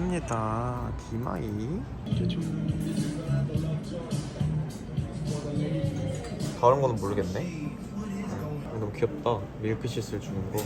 왔습니다. 기마이. 다른 거는 모르겠네. 음, 너무 귀엽다. 밀크시슬 주는 거.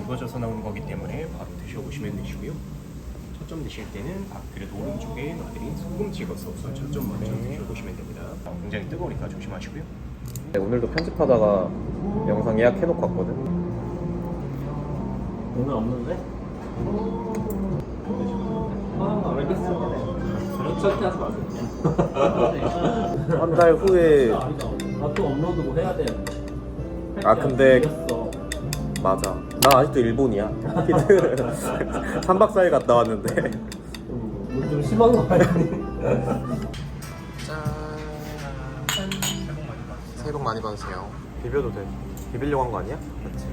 익어져서 나오는 거기 때문에 바로 드셔보시면 되시고요. 초점 드실 때는 아, 그래도 오른쪽에 놔드린 소금 찍어 서서 초점 먼저 드셔보시면 됩니다. 어, 굉장히 뜨거우니까 조심하시고요. 네, 오늘도 편집하다가 영상 예약해놓고 왔거든. 오늘 없는데? 아, 알겠어. 절대 하지 마세요. 한 달 후에 아, 또 업로드 뭐 해야 되는데. 아, 근데-. 맞아. 나 아직도 일본이야. 3박 4일 갔다 왔는데. 음, 좀 심한 거 아니야? 짠. 새해 복 많이 받으세요. 비벼도 돼. 비비려고 한 거 아니야? 맞지.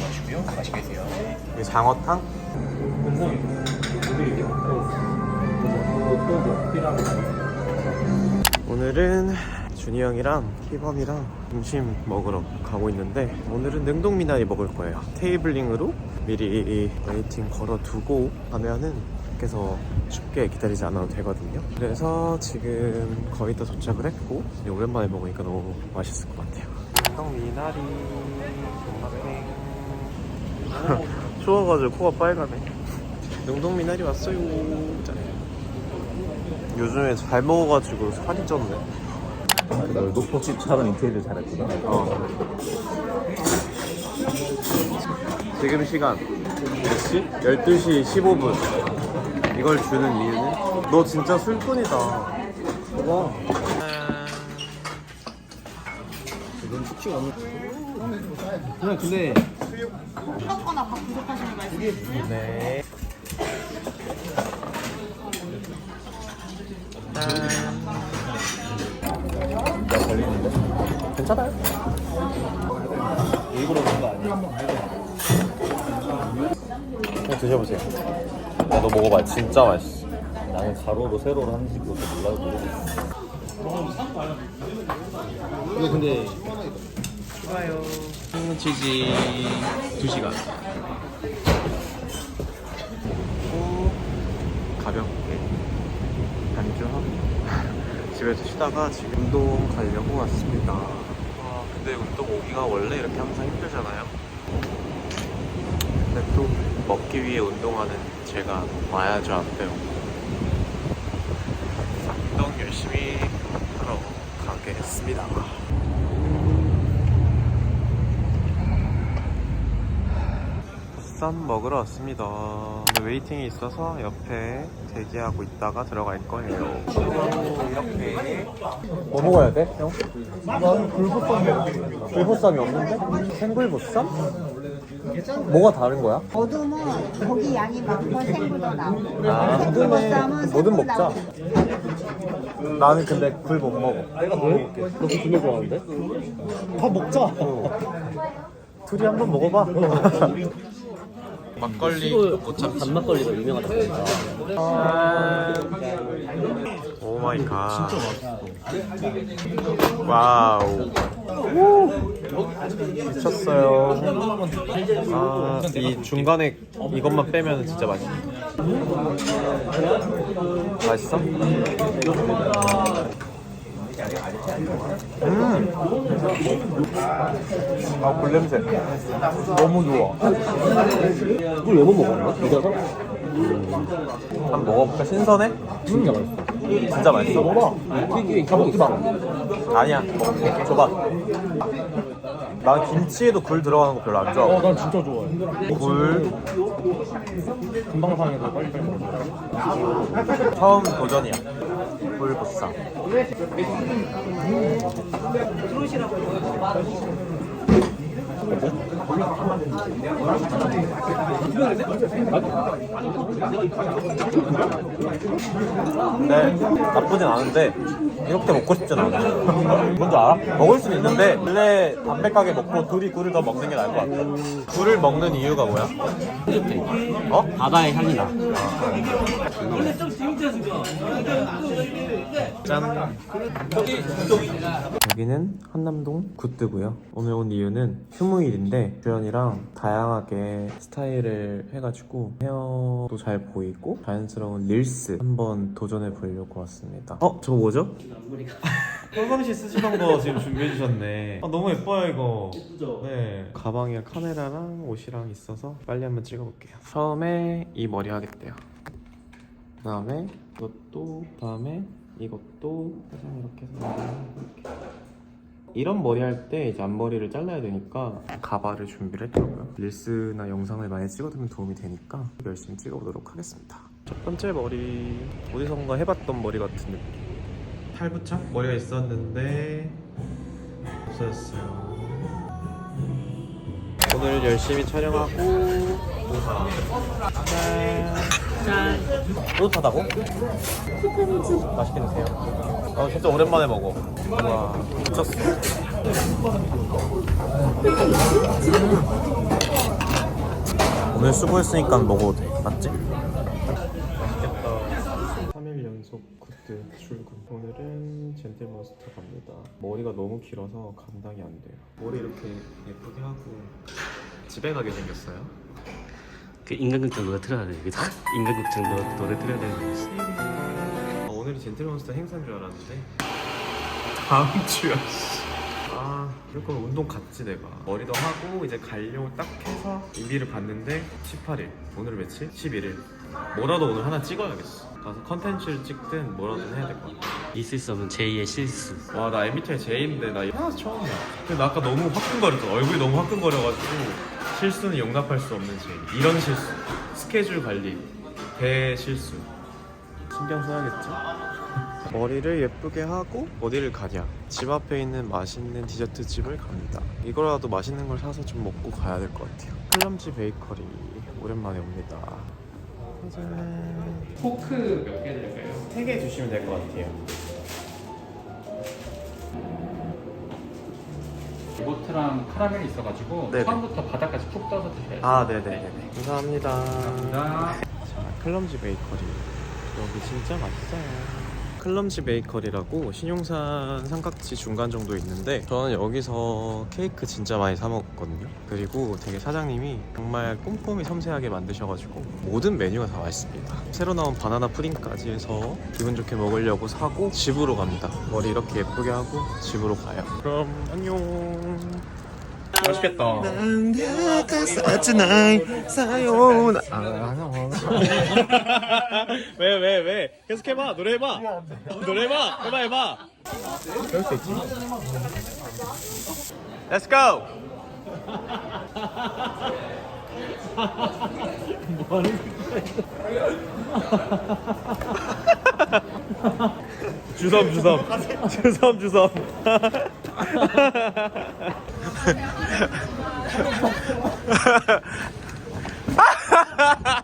마시고요. 맛있게 드세요. 이게 장어탕? 오늘은 준이 형이랑 희범이랑 점심 먹으러 가고 있는데 오늘은 냉동 미나리 먹을 거예요. 테이블링으로 미리 웨이팅 걸어두고 가면은 밖에서 춥게 기다리지 않아도 되거든요. 그래서 지금 거의 다 도착을 했고 오랜만에 먹으니까 너무 맛있을 것 같아요. 냉동 미나리 존맛탱 추워가지고 코가 빨가네. 냉동 미나리 왔어요. 짠. 요즘에 잘 먹어가지고 살이 쪘네. 너 노포집처럼 인테리어 잘했구나. 어. 지금 시간 몇 시? 12시 15분. 이걸 주는 이유는? 너 진짜 술꾼이다. 봐봐. 이건 숙취가 없는. 그냥 근데 먹거나 밥 부족하시면 말씀해 주세요. 네. 나 괜찮아요? 일부러 그런 거 아니야? 그냥 드셔보세요. 야, 너 먹어봐. 진짜 맛있어. 나는 가로로 세로로 하는지 그것도 몰라도 모르겠어. 이거 근데 좋아요. 치즈 2시간. 그리고 가볍게 안주하고 집에서 쉬다가 지금 운동 가려고 왔습니다. 와, 근데 운동 오기가 원래 이렇게 항상 힘들잖아요. 근데 또 먹기 위해 운동하는 제가 와야죠 안 빼고. 운동 열심히 하러 가겠습니다. 쌈 먹으러 왔습니다. 근데 웨이팅이 있어서 옆에 대기하고 있다가 들어갈 거예요. 이렇게 뭐 먹어야 돼, 형? 나는 불보쌈 불보쌈이 없는데? 생굴보쌈? 뭐가 다른 거야? 어둠은 고기 양이 많고 생굴도 나오고 아, 생굴보쌈은 뭐든 생굴 먹자. 나오고 나는 근데 굴 못 먹어. 내가 왜? 너 무슨 좋아하는데? 다 먹자. 둘이 한번 먹어봐. 막걸리 못 참지. 단막걸리가 유명하다 보니까. 오 마이 갓. 진짜 맛있어. 와우. 미쳤어요. 아, 이 중간에 이것만 빼면 진짜 맛있어. 맛있어? 음. 아, 굴냄새. 너무 좋아. 이걸 왜못 먹었나? 믿어서? 한번 먹어볼까? 신선해? 진짜 맛있어. 진짜 맛있어? 먹어봐. 튀기 가보기 봐. 아니야. 먹을게. 줘봐. 난 김치에도 굴 들어가는 거 별로 안 좋아하고. 난 진짜 좋아해. 굴 금방 상해서 빨리빨리 먹어. 처음 도전이야. 굴보쌈. 근데 나쁘진 않은데 이렇게 먹고 싶진 않아. 뭔지 알아? 먹을 수는 있는데 원래 담백하게 먹고 둘이 굴을 더 먹는 게 나을 것 같아. 굴을 먹는 이유가 뭐야? 어? 바다의 향이 나. 짠. 여기는 한남동 굿드고요. 오늘 온 이유는 휴무일인데 주연이랑 다양하게 스타일을 해가지고 헤어도 잘 보이고 자연스러운 릴스 한번 도전해 보려고 왔습니다. 어? 저거 뭐죠? 평상시 쓰시던 거 지금 준비해 주셨네. 아, 너무 예뻐요 이거. 예쁘죠? 네. 가방에 카메라랑 옷이랑 있어서 빨리 한번 찍어볼게요. 처음에 이 머리 하겠대요. 그 다음에 이것도 그 다음에 이것도 살짝 이렇게 해서 이렇게. 이런 머리 할 때 이제 앞머리를 잘라야 되니까 가발을 준비를 했더라고요. 릴스나 영상을 많이 찍어두면 도움이 되니까 열심히 찍어보도록 하겠습니다. 첫 번째 머리 어디선가 해봤던 머리 같은 느낌. 탈부착 머리가 있었는데 없어졌어요. 오늘 열심히 촬영하고 우하. 짠. 뿌듯하다고? 맛있게 드세요. 어 진짜 오랜만에 먹어. 와 미쳤어. 오늘 수고했으니까 먹어도 돼. 맞지? 맛있겠다. 3일 연속 굿드 출근. 오늘은 젠틀몬스터 갑니다. 머리가 너무 길어서 감당이 안 돼요. 머리 이렇게 예쁘게 하고 집에 가게 생겼어요. 그 인간극장 노래 틀어야 돼. 그죠? 인간극장 노래, 노래 틀어야 되는 거지. 아, 오늘이 젠틀몬스터 행사인 줄 알았는데 다음 주야. 아, 그럴 거면 운동 갔지 내가. 머리도 하고 이제 가려고 딱 해서 인비를 봤는데 18일. 오늘 며칠? 11일. 뭐라도 오늘 하나 찍어야겠어. 가서 컨텐츠를 찍든 뭐라도 해야 될 것 같아. 있을 수 없는 제2의 실수. 와, 나 MBTI J인데 나 태어나서 처음이야. 근데 나 아까 너무 화끈거렸어. 얼굴이 너무 화끈거려가지고 실수는 용납할 수 없는 J. 이런 실수. 스케줄 관리. 대실수. 신경 써야겠지? 머리를 예쁘게 하고 어디를 가냐? 집 앞에 있는 맛있는 디저트 집을 갑니다. 이거라도 맛있는 걸 사서 좀 먹고 가야 될 것 같아요. 클럼지 베이커리 오랜만에 옵니다. 짜잔. 포크 몇 개 드릴까요? 3개 주시면 될 것 같아요. 요거트랑 카라멜이 있어가지고 네네. 처음부터 바닥까지 푹 떠서 드셔야 돼요. 아, 네네네. 감사합니다. 감사합니다. 자, 클럼지 베이커리. 여기 진짜 맛있어요. 클럼지 베이커리라고 신용산 삼각지 중간 정도 있는데 저는 여기서 케이크 진짜 많이 사 먹었거든요. 그리고 되게 사장님이 정말 꼼꼼히 섬세하게 만드셔가지고 모든 메뉴가 다 맛있습니다. 새로 나온 바나나 푸딩까지 해서 기분 좋게 먹으려고 사고 집으로 갑니다. 머리 이렇게 예쁘게 하고 집으로 가요. 그럼 안녕. 맛있겠다. 왜, 왜, 왜? 계속 해봐. 노래 해봐. 노래 해봐. 해봐, 해봐. Let's go! 주섬, 주섬. 주섬, 주섬. 좋아해. 좋아한다. 이거 진짜 많이 와요. 엄청 커. 처음 보다.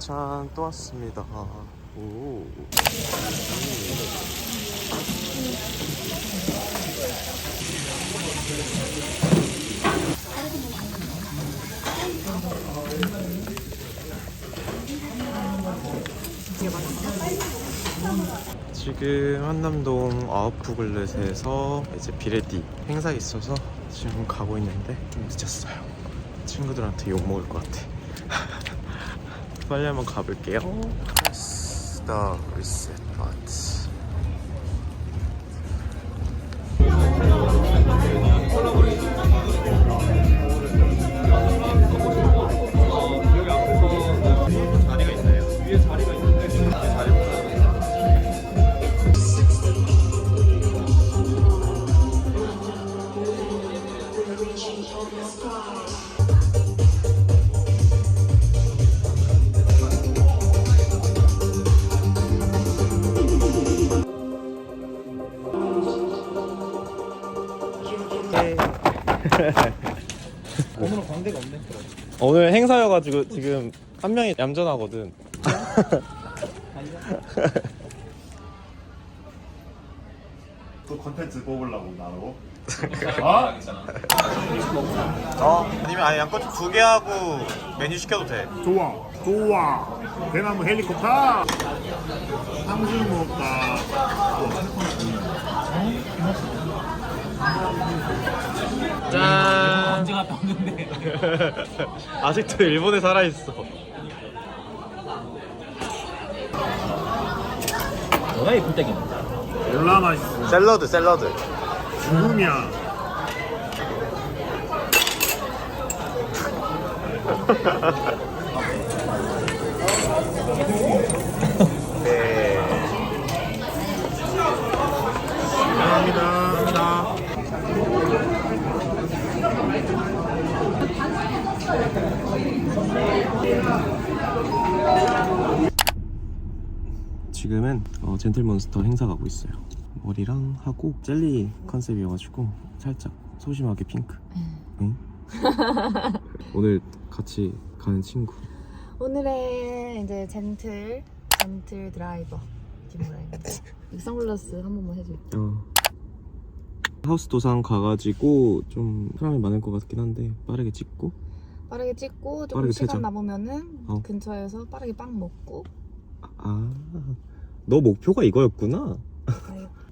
한만찬 또 왔습니다. 오. 지금 한남동 아웃푸글렛에서 이제 비레디 행사 있어서 지금 가고 있는데 좀 늦었어요. 친구들한테 욕 먹을 것 같아. 빨리 한번 가볼게요. 스타 리셋 파트. 행사여가지고 지금 한 명이 얌전하거든. 또 컨텐츠 뽑으려고 나로 어? 아니면 아니 양꼬치 두개 하고 메뉴 시켜도 돼. 좋아 좋아 대나무 헬리콥터 탕수육 먹다 짠. 언제 갔다 왔는데? 아직도 일본에 살아 있어. 졸라 맛있어 샐러드 샐러드. 죽음이야 네. 감사합니다 지금은 어, 젠틀몬스터 행사 가고 있어요. 머리랑 하고 젤리 컨셉이어가지고 살짝 소심하게 핑크. 응? 오늘 같이 가는 친구. 오늘의 이제 젠틀 젠틀 드라이버 되지? 이 선글라스 한 번만 해줘. 어. 하우스 도상 가가지고 좀 사람이 많을 것 같긴 한데 빠르게 찍고 빠르게 찍고 조금 빠르게 시간 퇴장. 남으면은 어. 근처에서 빠르게 빵 먹고 아 너 목표가 이거였구나.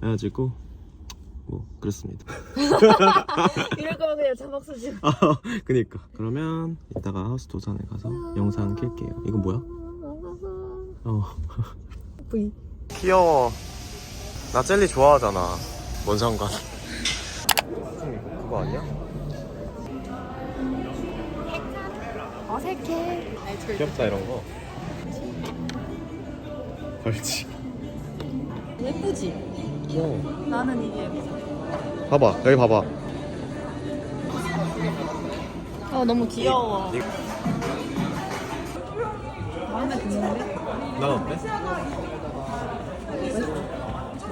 그래가지고 뭐 그렇습니다. 이럴 거면 그냥 자막 쓰지. 그니까. 그러면 이따가 하우스 도산에 가서 영상 킬게요. 이건 뭐야? 어. V. 귀여워. 나 젤리 좋아하잖아. 뭔 상관. 그거 아니야? 어색해. 귀엽다 이런 거. 벌지 예쁘지? 어. 나는 이게 예뻐. 봐봐 여기 봐봐 어 너무 귀여워. 이- 마음에 드는데? 난 어때?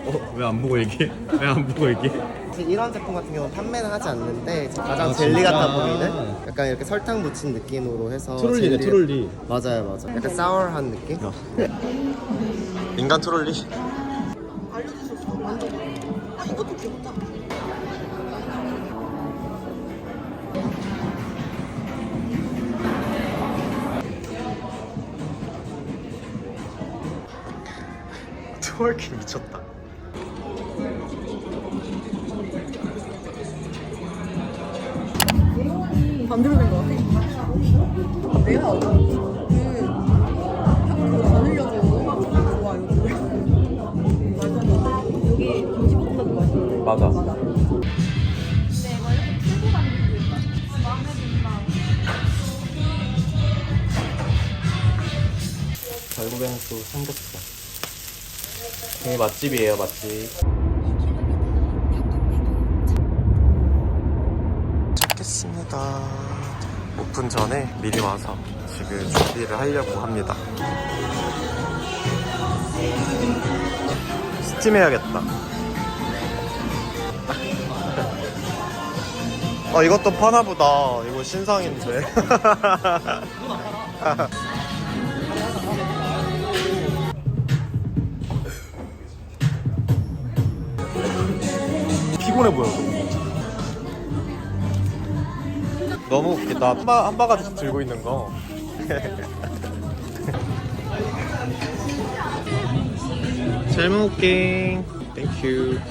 어? 왜 안 보고 얘기해? 왜 안 보고 얘기해? 이런 제품 같은 경우는 판매는 하지 않는데 가장 아, 젤리 진짜? 같아 보이는 약간 이렇게 설탕 묻힌 느낌으로 해서 트롤리네 젤리를- 트롤리 맞아요 맞아요 약간 사워한 느낌? 인간 트롤리 트월킹 미쳤다 반대로 된 거 같아. 내가 그 학교 다니려고 좋아 여기. 여기 김치볶음밥도 맛있는데. 맞아 결국에는 또 삼겹살 되게 맛집이에요 맛집. 찾겠습니다. 오픈 전에 미리 와서 지금 준비를 하려고 합니다. 스팀해야겠다. 어 이것도 파나보다. 이거 신상인데 피곤해 보여. 너무 웃기다 한, 바, 한 바 가지 들고 있는 거. 잘 먹을게. 땡큐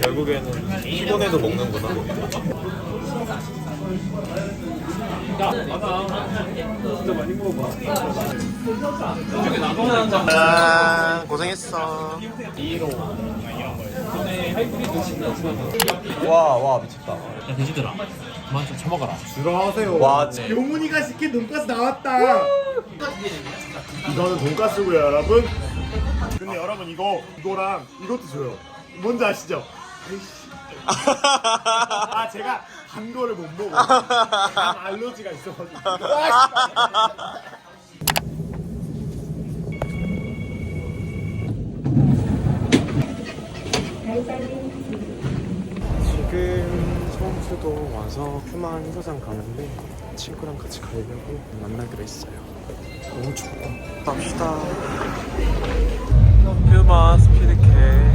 결국에는 피곤해도 먹는구나. 아, 고생했어. 와, 와, 미쳤다. 야 돼지들아 그만 좀 처먹어라 들어가세요. 와, 네. 용훈이가 시킨 돈가스 나왔다. 이거는 돈가스고요, 여러분. 근데 여러분 이거 이거랑 이것도 줘요. 뭔지 아시죠? 아 제가 단 거를 못 먹어. 단 알러지가 있어가지고. 지금 성수도 와서 휴만 행사장 가는데 친구랑 같이 가려고 만나기로 했어요. 너무 춥다. 갑시다. 휴마 스피드캣.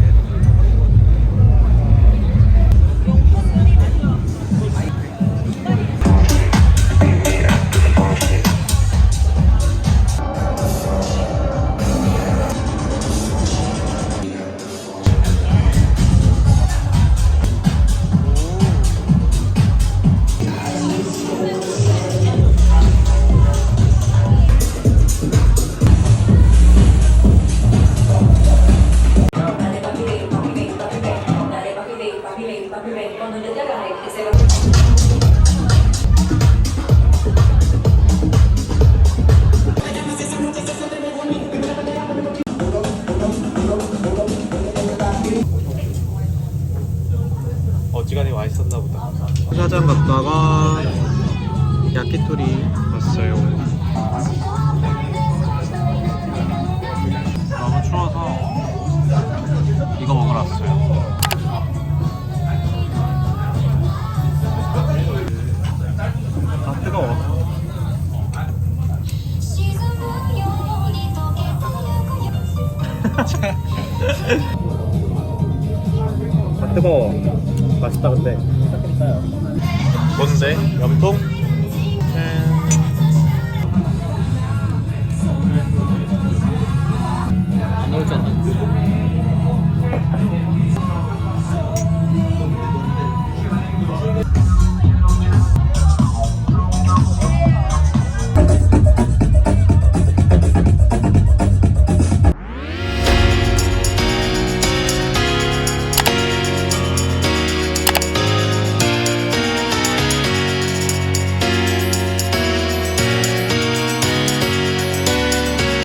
지간히 와 있었나 보다. 회사장 갔다가 야키토리 왔어요. 너무 추워서 이거 먹으러 왔어요. 아 뜨거워. 아 뜨거워. 맛있다 근데. 뭔데? 염통?